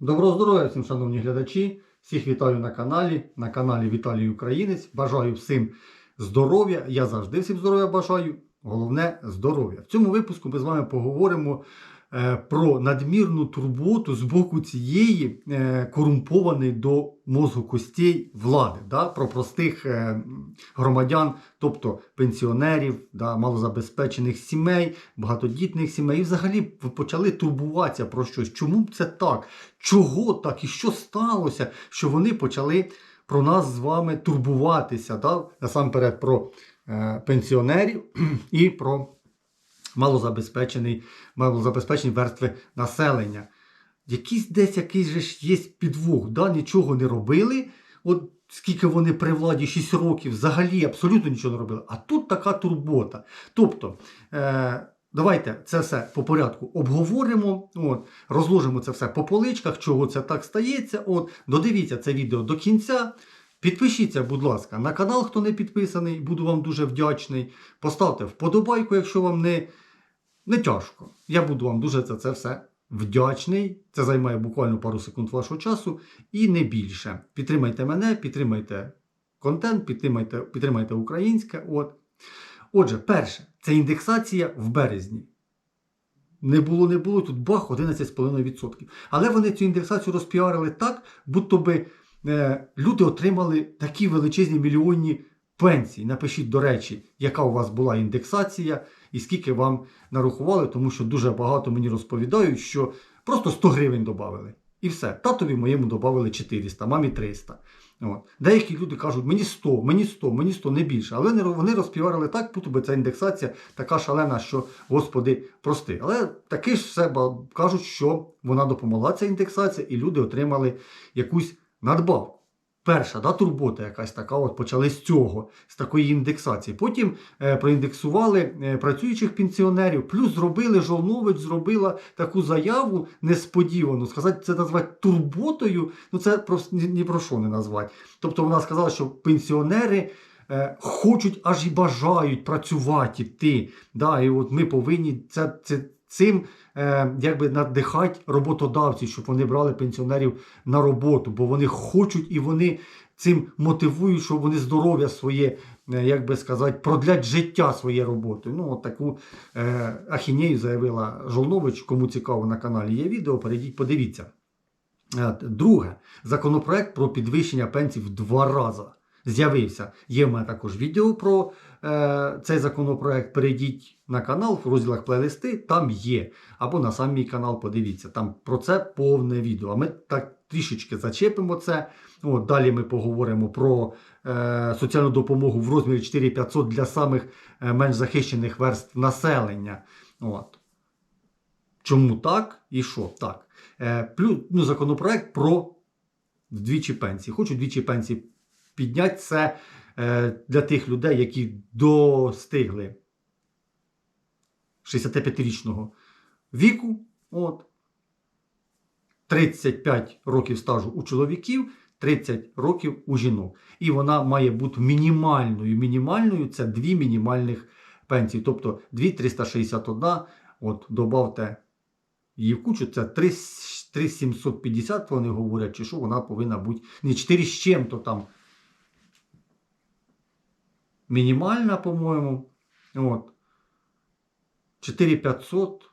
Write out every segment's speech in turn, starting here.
Доброго здоров'я всім, шановні глядачі. Всіх вітаю на каналі, на каналі Віталій Українець. Бажаю всім здоров'я. Я завжди всім здоров'я бажаю. Головне здоров'я. В цьому випуску ми з вами поговоримо про надмірну турботу з боку цієї е, корумпованої до мозку костей влади, да, про простих е, громадян, тобто пенсіонерів, да, малозабезпечених сімей, багатодітних сімей. І взагалі почали турбуватися про щось. Чому це так? Чого так і що сталося, що вони почали про нас з вами турбуватися? Да? Насамперед про е, пенсіонерів і про малозабезпечений, малозабезпечені верстви населення. Якийсь десь якийсь же ж є підвох, да? нічого не робили. От скільки вони при владі 6 років, взагалі абсолютно нічого не робили. А тут така турбота. Тобто, е, давайте це все по порядку обговоримо, от, розложимо це все по поличках, чого це так стається. От, додивіться це відео до кінця. Підпишіться, будь ласка, на канал, хто не підписаний, буду вам дуже вдячний. Поставте вподобайку, якщо вам не, не тяжко. Я буду вам дуже за це все вдячний. Це займає буквально пару секунд вашого часу і не більше. Підтримайте мене, підтримайте контент, підтримайте, підтримайте українське. От. Отже, перше, це індексація в березні. Не було, не було, тут бах 11,5%. Але вони цю індексацію розпіарили так, будто би е, люди отримали такі величезні мільйонні пенсії. Напишіть, до речі, яка у вас була індексація і скільки вам нарахували, тому що дуже багато мені розповідають, що просто 100 гривень додали. І все. Татові моєму додали 400, мамі 300. От. Деякі люди кажуть, мені 100, мені 100, мені 100, не більше. Але вони, розпіварили так, би ця індексація така шалена, що, Господи, прости. Але таки ж все кажуть, що вона допомогла ця індексація, і люди отримали якусь надбавку. Перша да, турбота якась така, от почали з цього, з такої індексації. Потім е, проіндексували е, працюючих пенсіонерів, плюс зробили, Жолнович зробила таку заяву несподівану. Сказати, це назвати турботою, ну це просто ні, ні про що не назвати. Тобто вона сказала, що пенсіонери е, хочуть аж і бажають працювати йти. Да, і от ми повинні це, це, цим е, якби надихати роботодавців, щоб вони брали пенсіонерів на роботу, бо вони хочуть і вони цим мотивують, щоб вони здоров'я своє, е, як би сказати, продлять життя своє роботою. Ну, от таку е, ахінею заявила Жолнович. Кому цікаво на каналі є відео, перейдіть, подивіться. Друге, законопроект про підвищення пенсій в два рази з'явився. Є в мене також відео про е, цей законопроект. Перейдіть на канал в розділах плейлисти, там є. Або на сам мій канал подивіться. Там про це повне відео. А ми так трішечки зачепимо це. От, далі ми поговоримо про е, соціальну допомогу в розмірі 4500 для самих е, менш захищених верств населення. От. Чому так і що? Так. Е, плюс ну, законопроект про вдвічі пенсії. Хочу двічі пенсії підняти це е, для тих людей, які достигли 65-річного віку. От. 35 років стажу у чоловіків, 30 років у жінок. І вона має бути мінімальною. Мінімальною це дві мінімальних пенсії. Тобто 2,361. От, добавте її в кучу, це 3,750, вони говорять, чи що вона повинна бути. Не 4 з чим-то там. Мінімальна, по-моєму. От. 4500.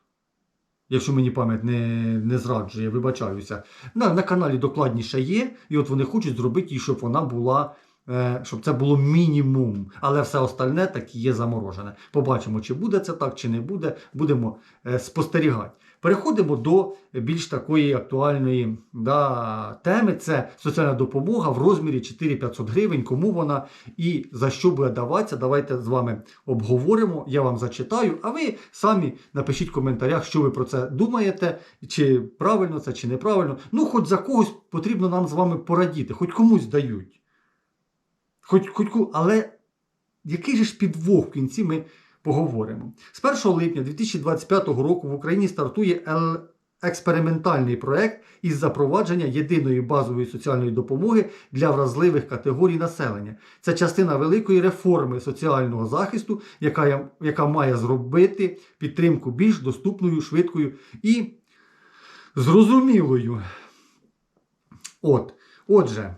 Якщо мені пам'ять не, не зраджує, вибачаюся. На, на каналі докладніше є, і от вони хочуть зробити її, щоб вона була, е, щоб це було мінімум. Але все остальне так є заморожене. Побачимо, чи буде це так, чи не буде. Будемо е, спостерігати. Переходимо до більш такої актуальної да, теми. Це соціальна допомога в розмірі 4500 гривень. Кому вона і за що буде даватися. Давайте з вами обговоримо. Я вам зачитаю, а ви самі напишіть в коментарях, що ви про це думаєте, чи правильно це, чи неправильно. Ну, хоч за когось потрібно нам з вами порадіти, хоч комусь дають. Хоч, хоч, але який же ж підвох в кінці ми поговоримо. З 1 липня 2025 року в Україні стартує експериментальний проект із запровадження єдиної базової соціальної допомоги для вразливих категорій населення. Це частина великої реформи соціального захисту, яка, яка має зробити підтримку більш доступною, швидкою і зрозумілою. От, отже,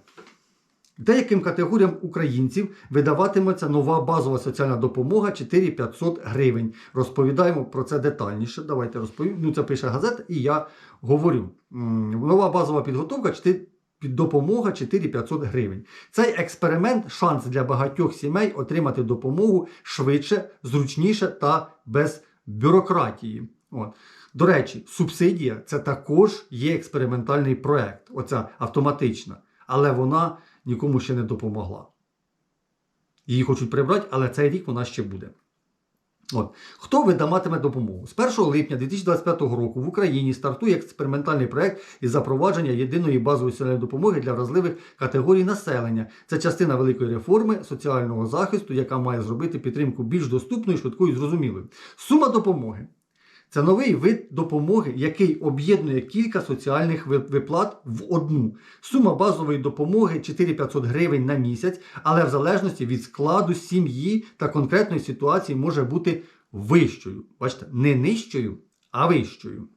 деяким категоріям українців видаватиметься нова базова соціальна допомога 4500 гривень. Розповідаємо про це детальніше. Давайте розповім. Ну, це пише газета, і я говорю. Нова базова підготовка 4 допомога 4500 гривень. Цей експеримент шанс для багатьох сімей отримати допомогу швидше, зручніше та без бюрократії. От. До речі, субсидія це також є експериментальний проект, оця автоматична, але вона нікому ще не допомогла. Її хочуть прибрати, але цей рік вона ще буде. От. Хто видаватиме допомогу? З 1 липня 2025 року в Україні стартує експериментальний проект із запровадження єдиної базової соціальної допомоги для вразливих категорій населення. Це частина великої реформи соціального захисту, яка має зробити підтримку більш доступною, швидкою і зрозумілою. Сума допомоги. Це новий вид допомоги, який об'єднує кілька соціальних виплат в одну. Сума базової допомоги 4500 гривень на місяць, але в залежності від складу сім'ї та конкретної ситуації може бути вищою. Бачите, не нижчою, а вищою.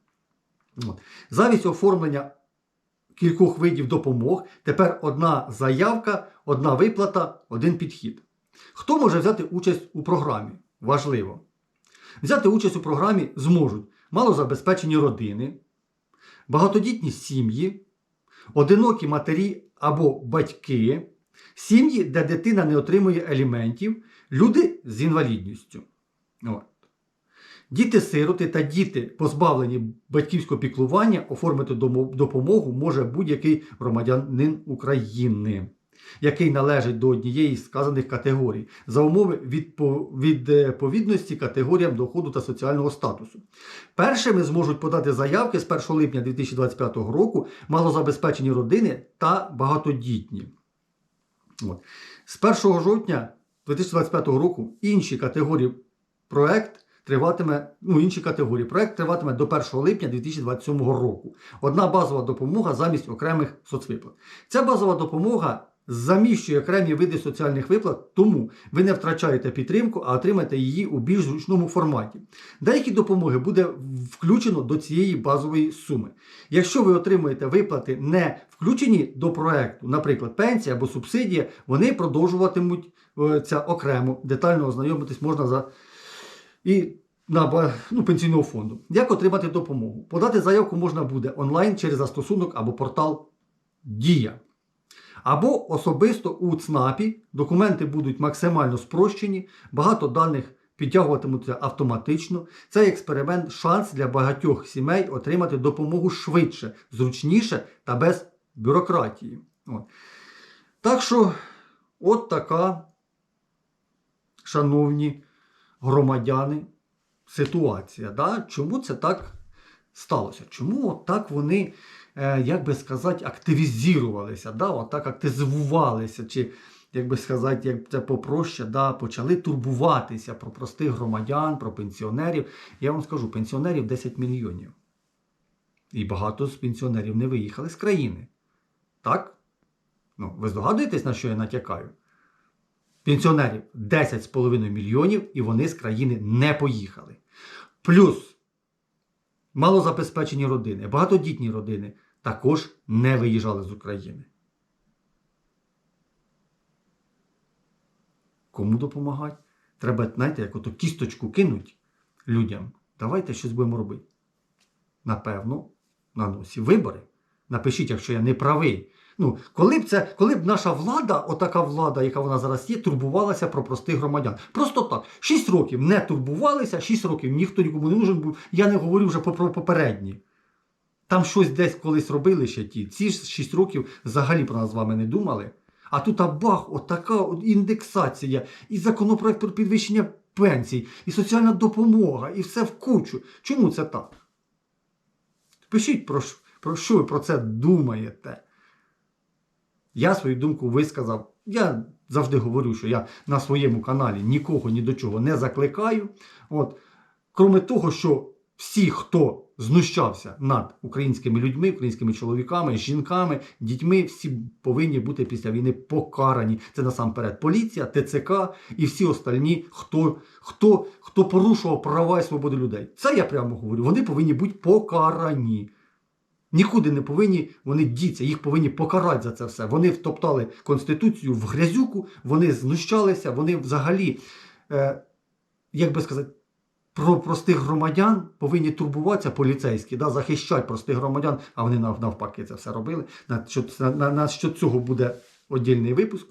Замість оформлення кількох видів допомог тепер одна заявка, одна виплата, один підхід. Хто може взяти участь у програмі? Важливо. Взяти участь у програмі зможуть малозабезпечені родини, багатодітні сім'ї, одинокі матері або батьки, сім'ї, де дитина не отримує аліментів, люди з інвалідністю. От. Діти-сироти та діти, позбавлені батьківського піклування, оформити допомогу може будь-який громадянин України, який належить до однієї з сказаних категорій, за умови відповідності категоріям доходу та соціального статусу. Першими зможуть подати заявки з 1 липня 2025 року малозабезпечені родини та багатодітні. От. З 1 жовтня 2025 року інші категорії проект триватиме, ну, інші категорії. Проект триватиме до 1 липня 2027 року. Одна базова допомога замість окремих соцвиплат. Ця базова допомога заміщує окремі види соціальних виплат, тому ви не втрачаєте підтримку, а отримаєте її у більш зручному форматі. Деякі допомоги буде включено до цієї базової суми. Якщо ви отримуєте виплати не включені до проекту, наприклад, пенсія або субсидія, вони продовжуватимуть е, це окремо. Детально ознайомитись можна за і на ну, пенсійного фонду. Як отримати допомогу? Подати заявку можна буде онлайн через застосунок або портал Дія. Або особисто у ЦНАПі документи будуть максимально спрощені, багато даних підтягуватимуться автоматично. Цей експеримент шанс для багатьох сімей отримати допомогу швидше, зручніше та без бюрократії. От. Так що, от така, шановні громадяни, ситуація. Да? Чому це так сталося? Чому от так вони, е, як би сказати, активізувалися, да? так активізувалися, чи, як би сказати, як це попроще, да? почали турбуватися про простих громадян, про пенсіонерів. Я вам скажу, пенсіонерів 10 мільйонів. І багато з пенсіонерів не виїхали з країни. Так? Ну, ви здогадуєтесь, на що я натякаю? Пенсіонерів 10,5 мільйонів, і вони з країни не поїхали. Плюс малозабезпечені родини, багатодітні родини також не виїжджали з України. Кому допомагати? Треба, знаєте, як ото кісточку кинуть людям. Давайте щось будемо робити. Напевно, на носі вибори. Напишіть, якщо я не правий. Ну, коли б це, коли б наша влада, отака влада, яка вона зараз є, турбувалася про простих громадян. Просто так. 6 років не турбувалися, 6 років ніхто нікому не нужен був. Я не говорю вже про попередні. Там щось десь колись робили ще ті. Ці ж 6 років взагалі про нас з вами не думали. А тут абах, отака от індексація, і законопроект про підвищення пенсій, і соціальна допомога, і все в кучу. Чому це так? Пишіть, про, про що ви про це думаєте. Я свою думку висказав. Я завжди говорю, що я на своєму каналі нікого ні до чого не закликаю. От, Кроме того, що всі, хто знущався над українськими людьми, українськими чоловіками, жінками, дітьми, всі повинні бути після війни покарані. Це насамперед поліція, ТЦК і всі остальні, хто, хто, хто порушував права і свободи людей. Це я прямо говорю. Вони повинні бути покарані. Нікуди не повинні вони діться, їх повинні покарати за це все. Вони втоптали Конституцію в грязюку, вони знущалися, вони взагалі, е, як би сказати, про простих громадян повинні турбуватися поліцейські, да, захищати простих громадян, а вони нав- навпаки це все робили. На, що, на, на, на що цього буде віддільний випуск.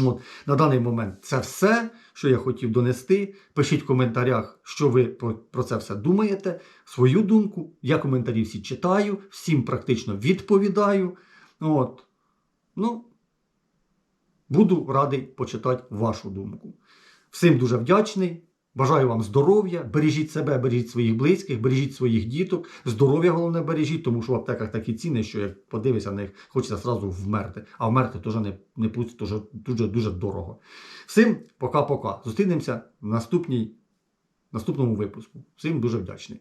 От, на даний момент це все, що я хотів донести. Пишіть в коментарях, що ви про, це все думаєте, свою думку. Я коментарі всі читаю, всім практично відповідаю. От. Ну, буду радий почитати вашу думку. Всім дуже вдячний. Бажаю вам здоров'я, бережіть себе, бережіть своїх близьких, бережіть своїх діток. Здоров'я головне бережіть, тому що в аптеках такі ціни, що як подивишся на них, хочеться зразу вмерти. А вмерти теж не, не путь, теж дуже, дуже дорого. Всім пока-пока. Зустрінемося в наступній, наступному випуску. Всім дуже вдячний.